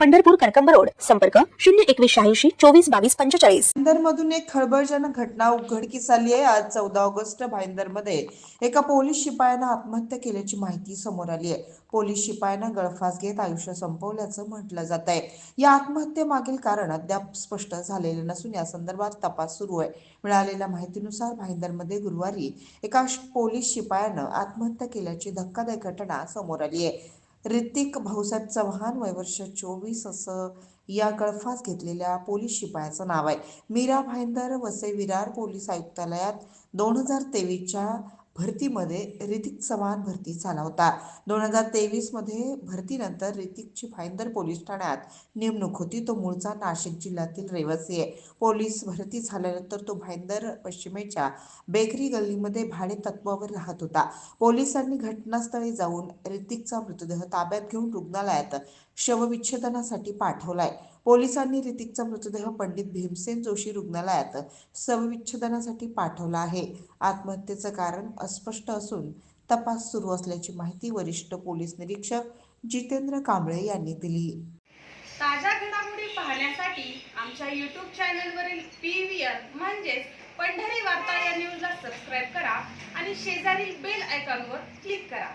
Pandharpur Karkamb road. संपर्क शून्य एकवीस शहाऐंशी चोवीस बावीस पंचेचाळीस. भाईंदरमधून एक खळबळजनक घटना उघडकीस आली आहे. आज चौदा ऑगस्ट भाईंदरमध्ये एका पोलीस शिपायानं आत्महत्या केल्याची माहिती समोर आली आहे. पोलीस शिपायानं गळफास घेत आयुष्य संपवल्याचं म्हटलं जात आहे. या आत्महत्येमागील कारण अद्याप स्पष्ट झालेले नसून या संदर्भात तपास सुरू आहे. मिळालेल्या माहितीनुसार भाईंदरमध्ये गुरुवारी एका पोलीस शिपायानं आत्महत्या केल्याची धक्कादायक घटना समोर आली आहे. ऋतिक भाऊसाहेब चव्हाण वय वर्ष चोवीस असं या गळफास घेतलेल्या पोलीस शिपायाचं नाव आहे. मीरा भाईंदर वसई विरार पोलीस आयुक्तालयात दोन हजार तेवीसच्या भरतीमध्ये ऋतिक चव्हाण भरती झाला होता. दोन हजार तेवीसमध्ये भरतीनंतर ऋतिकची भाईंदर पोलीस ठाण्यात नेमणूक होती. तो मूळचा नाशिक जिल्ह्यातील रहिवासी आहे. पोलीस भरती झाल्यानंतर तो भाईंदर पश्चिमेच्या बेकरी गल्लीमध्ये भाडे तत्वावर राहत होता. पोलिसांनी घटनास्थळी जाऊन ऋतिकचा मृतदेह ताब्यात घेऊन रुग्णालयात शवविच्छेदनासाठी पाठवलाय. पोलिसांनी रितिकचा मृतदेह पंडित भीमसेन जोशी रुग्णालयात सविच्छेदनासाठी पाठवला आहे. आत्महत्येचं कारण अस्पष्ट असून तपास सुरू असल्याची माहिती वरिष्ठ पोलीस निरीक्षक जितेंद्र कांबळे यांनी दिली. ताज्या घडामोडी पाहण्यासाठी आमच्या यूट्यूब चॅनलवरील पी व्ही आर म्हणजेच पंढरी वार्ता या न्यूजला सबस्क्राईब करा आणि शेजारील बेल आयकॉनवर क्लिक करा.